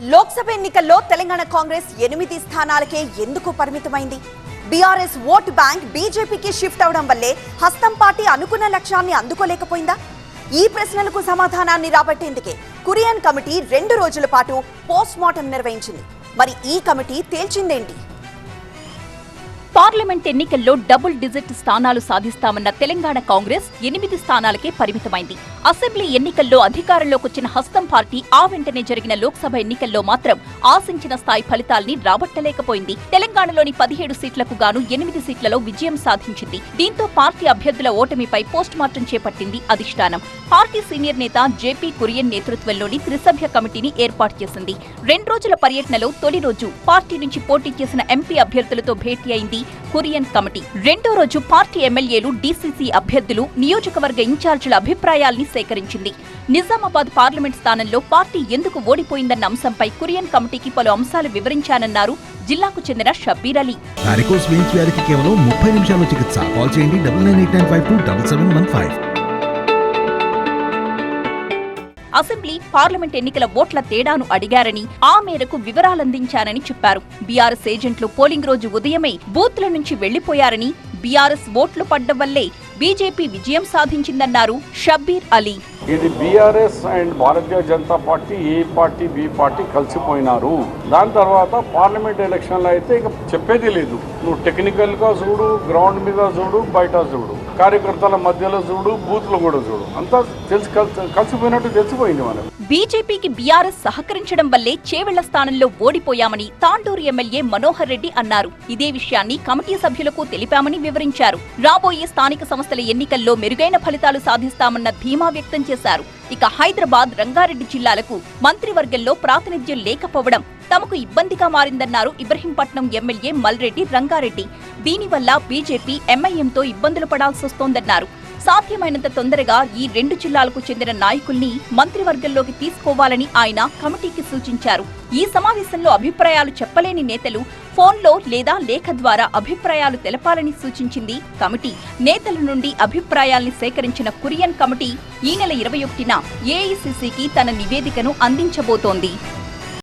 లోక్సభ ఎన్నికల్లో తెలంగాణ కాంగ్రెస్ ఎనిమిది స్థానాలకే ఎందుకు పరిమితమైంది? బీఆర్ఎస్ ఓటు బ్యాంక్ బీజేపీకి షిఫ్ట్ అవడం వల్లే హస్తం పార్టీ అనుకున్న లక్ష్యాన్ని అందుకోలేకపోయిందా? ఈ ప్రశ్నలకు సమాధానాన్ని రాబట్టేందుకే కురియన్ కమిటీ రెండు రోజుల పాటు పోస్ట్ మార్టం నిర్వహించింది. మరి ఈ కమిటీ తేల్చిందేంటి? పార్లమెంట్ ఎన్నికల్లో డబుల్ డిజిట్ స్థానాలు సాధిస్తామన్న తెలంగాణ కాంగ్రెస్ ఎనిమిది స్థానాలకే పరిమితమైంది. అసెంబ్లీ ఎన్నికల్లో అధికారంలోకొచ్చిన హస్తం పార్టీ ఆ వెంటనే జరిగిన లోక్సభ ఎన్నికల్లో మాత్రం ఆశించిన స్థాయి ఫలితాల్ని రాబట్టలేకపోయింది. తెలంగాణలోని పదిహేడు సీట్లకు గాను ఎనిమిది సీట్లలో విజయం సాధించింది. దీంతో పార్టీ అభ్యర్థుల ఓటమిపై పోస్ట్ మార్టం చేపట్టింది అధిష్టానం. పార్టీ సీనియర్ నేత జేపీ కురియన్ నేతృత్వంలోని త్రిసభ్య కమిటీని ఏర్పాటు చేసింది. రెండు రోజుల పర్యటనలో తొలి రోజు పార్టీ నుంచి పోటీ చేసిన ఎంపీ అభ్యర్థులతో భేటీ అయింది కురియన్ కమిటీ. రెండో రోజు పార్టీ ఎమ్మెల్యేలు డీసీసీ అభ్యర్థులు నియోజకవర్గ ఇన్ఛార్జీల అభిప్రాయాల్ని సేకరించింది. నిజామాబాద్ పార్లమెంట్ స్థానంలో పార్టీ ఎందుకు ఓడిపోయిందన్న అంశంపై కురియన్ కమిటీకి పలు అంశాలు వివరించానన్నారు జిల్లాకు చెందిన షబ్బీర్ అలీ. వారికోస్ వెయిన్స్ వ్యాధికి కేవలం ముప్పై నిమిషాల్లో చికిత్స. కాల్ చేయండి double nine eight nine five two double seven one five. Assembly parliament ఎన్నికల ఓట్ల తేడాను అడిగారని ఆ మేరకు వివరాలందించానని చెప్పారు. బీఆర్ఎస్ ఏజెంట్లు పోలింగ్ రోజు ఉదయమే బూత్ల నుంచి వెళ్ళిపోయారని బీఆర్ఎస్ ఓట్లు పడ్డం వల్లే బీజేపీ విజయం సాధించిందన్నారు షబ్బీర్ అలీ. ఇది BRS and Bharatiya Janata party A party B party కలిసిపోయినారు. దాని తర్వాత పార్లమెంట్ ఎలక్షన్లో అయితే ఇక చెప్పేది లేదు. నువ్వు టెక్నికల్గా చూడు గ్రౌండ్ మీద చూడు బయట చూడు. కార్యకర్తల మధ్యలో చూడు బూత్లో కూడా చూడు. అంతా తెలిసి కలిసి కలిసిపోయినట్టు తెలిసిపోయింది మనకు. బీజేపీకి బీఆర్ఎస్ సహకరించడం వల్లే చేవెళ్ళ స్థానంలో ఓడిపోయామని తాండూరు ఎమ్మెల్యే మనోహర్ రెడ్డి అన్నారు. ఇదే విషయాన్ని కమిటీ సభ్యులకు తెలిపామని వివరించారు. రాబోయే స్థానిక సంస్థల ఎన్నికల్లో మెరుగైన ఫలితాలు సాధిస్తామన్న ధీమా వ్యక్తం చేశారు. ఇక హైదరాబాద్ రంగారెడ్డి జిల్లాలకు మంత్రివర్గంలో ప్రాతినిధ్యం లేకపోవడం తమకు ఇబ్బందిగా మారిందన్నారు ఇబ్రహీంపట్నం ఎమ్మెల్యే మల్రెడ్డి రంగారెడ్డి. దీనివల్ల బీజేపీ ఎంఐఎంతో ఇబ్బందులు పడాల్సొస్తోందన్నారు. సాధ్యమైనంత తొందరగా ఈ రెండు జిల్లాలకు చెందిన నాయకుల్ని మంత్రివర్గంలోకి తీసుకోవాలని ఆయన కమిటీకి సూచించారు. ఈ సమావేశంలో అభిప్రాయాలు చెప్పలేని నేతలు ఫోన్లో లేదా లేఖ ద్వారా అభిప్రాయాలు తెలపాలని సూచించింది కమిటీ. నేతల నుండి అభిప్రాయాల్ని సేకరించిన కురియన్ కమిటీ ఈ నెల ఇరవై ఒకటిన ఏఐసిసికి తన నివేదికను అందించబోతోంది.